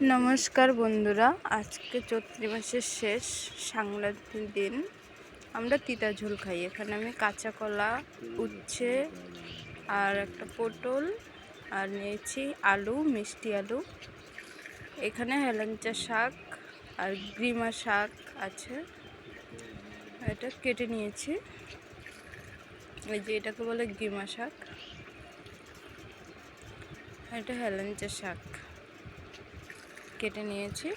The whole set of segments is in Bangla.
নমস্কার বন্ধুরা, আজকে চৈত্র মাসের শেষ সংক্রান্তির দিন। আমরা তিতা ঝোল খাই। এখানে আমি কাঁচা কলা, উচ্ছে আর একটা পটল আর নিয়েছি আলু, মিষ্টি আলু। এখানে হেলেঞ্চা শাক আর গ্রিমা শাক আছে। এটা কেটে নিয়েছি। এই যে এটাকে বলে গ্রিমা শাক। এটা হেলেঞ্চা শাক। কেটে নিয়েছি।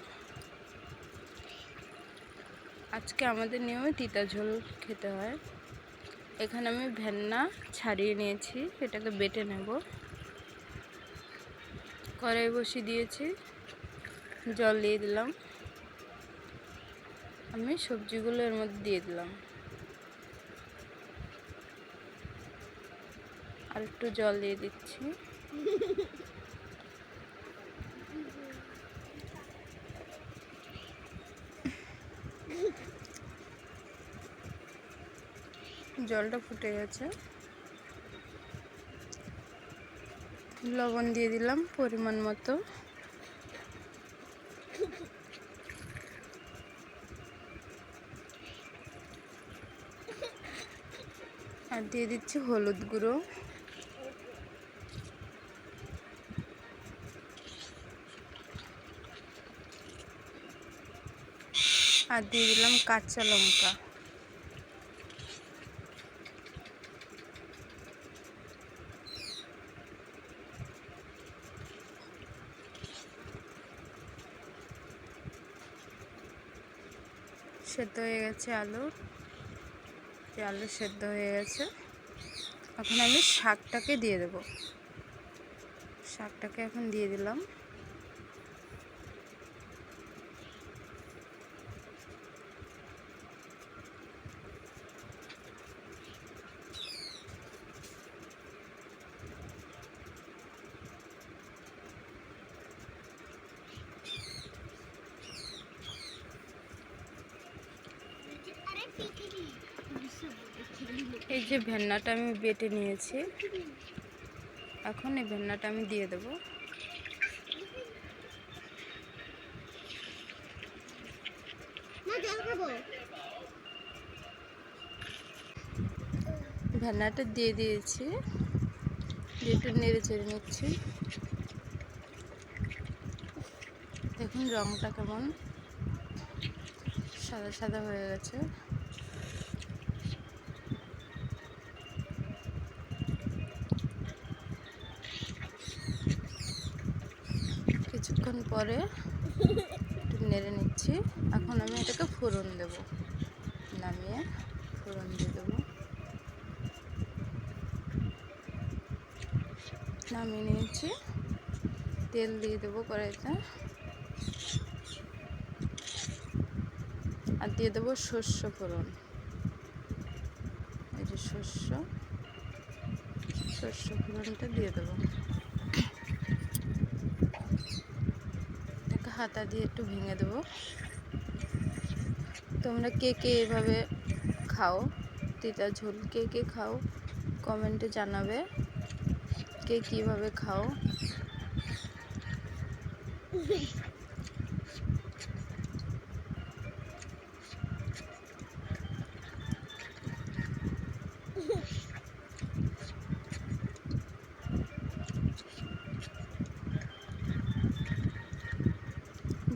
আজকে আমাদের নিয়মে তিতা ঝোল খেতে হয়। এখানে আমি ভেন্না ছাড়িয়ে নিয়েছি, এটাকে বেটে নেব। কড়াই বসিয়ে দিয়েছি, জল দিয়ে দিলাম। আমি সবজিগুলো এর মধ্যে দিয়ে দিলাম। আর একটু জল দিয়ে দিচ্ছি। জলটা ফুটে গেছে। লবণ দিয়ে দিলাম পরিমাণ মতো। আর দিয়ে দিচ্ছি হলুদ গুঁড়ো। আর দিয়ে দিলাম কাঁচা লঙ্কা। সেদ্ধ হয়ে গেছে আলু। আলু সেদ্ধ হয়ে গেছে। এখন আমি শাকটাকে দিয়ে দেব। শাকটাকে এখন দিয়ে দিলাম। এই যে ভেন্নাটা আমি বেটে নিয়েছি। এখন এই ভেন্নাটা আমি দিয়ে দেব। ভেন্নাটা দিয়ে দিয়েছি। দিয়ে একটু নেড়ে চেড়ে নিচ্ছি। দেখুন রংটা কেমন সাদা সাদা হয়ে গেছে। কিছুক্ষণ পরে একটু নেড়ে নিচ্ছি। এখন আমি এটাকে ফোড়ন দেব। নামিয়ে ফোড়ন দিয়ে দেবো। নামিয়ে নিয়েছি। তেল দিয়ে দেবো কড়াইতে। আর দিয়ে দেবো শস্য ফোড়ন। এই যে শস্য। শস্য ফোড়নটা দিয়ে দেবো। হাতা দিয়ে একটু ভেঙে দেবো। তোমরা কে কে এভাবে খাও, তিতা ঝোল কে কে খাও কমেন্টে জানাবে কে কীভাবে খাও।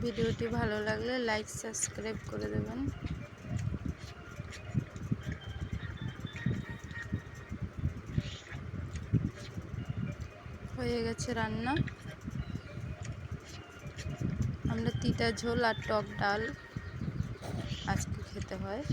ভিডিওটি ভালো লাগলে লাইক, সাবস্ক্রাইব করে দেবেন। হয়ে গেছে রান্না। আমরা তিতা ঝোল আর টক ডাল আজকে খেতে হয়।